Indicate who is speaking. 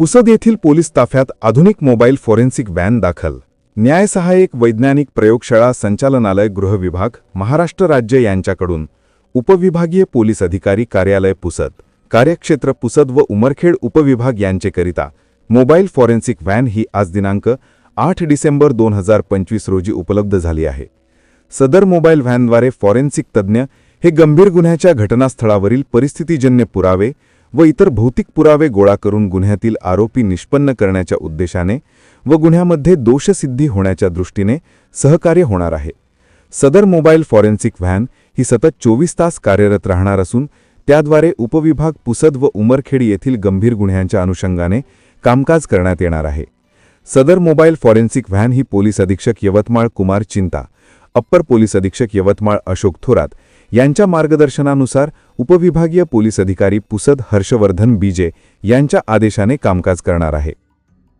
Speaker 1: पुसद येथील पोलीस ताफ्यात आधुनिक मोबाईल फॉरेन्सिक व्हॅन दाखल. न्यायसहाय्यक वैज्ञानिक प्रयोगशाळा संचालनालय गृह विभाग महाराष्ट्र राज्य यांच्याकडून उपविभागीय पोलीस अधिकारी कार्यालय पुसद. कार्यक्षेत्र पुसद व उमरखेड उपविभाग यांचेकरिता मोबाईल फॉरेन्सिक व्हॅन ही आज दिनांक आठ डिसेंबर दोन हजार पंचवीस रोजी उपलब्ध झाली आहे. सदर मोबाईल व्हॅनद्वारे फॉरेन्सिक तज्ज्ञ हे गंभीर गुन्ह्याच्या घटनास्थळावरील परिस्थितीजन्य पुरावे व इतर भौतिक पुरावे गोळा करून गुन्ह्यातील आरोपी निष्पन्न करण्याच्या उद्देशाने व गुन्ह्यामध्ये दोषसिद्धी होण्याच्या दृष्टीने सहकार्य होणार आहे. सदर मोबाईल फॉरेन्सिक व्हॅन ही सतत चोवीस तास कार्यरत राहणार असून त्याद्वारे उपविभाग पुसद व उमरखेड येथील गंभीर गुन्ह्यांच्या अनुषंगाने कामकाज करण्यात येणार आहे. सदर मोबाईल फॉरेन्सिक व्हॅन ही पोलीस अधीक्षक यवतमाळ कुमार चिंता अप्पर पोलीस अधीक्षक यवतमाळ अशोक थोरात यांच्या मार्गदर्शनानुसार उपविभागीय पोलीस अधिकारी पुसद हर्षवर्धन बीजे यांच्या आदेशाने कामकाज करणार आहे.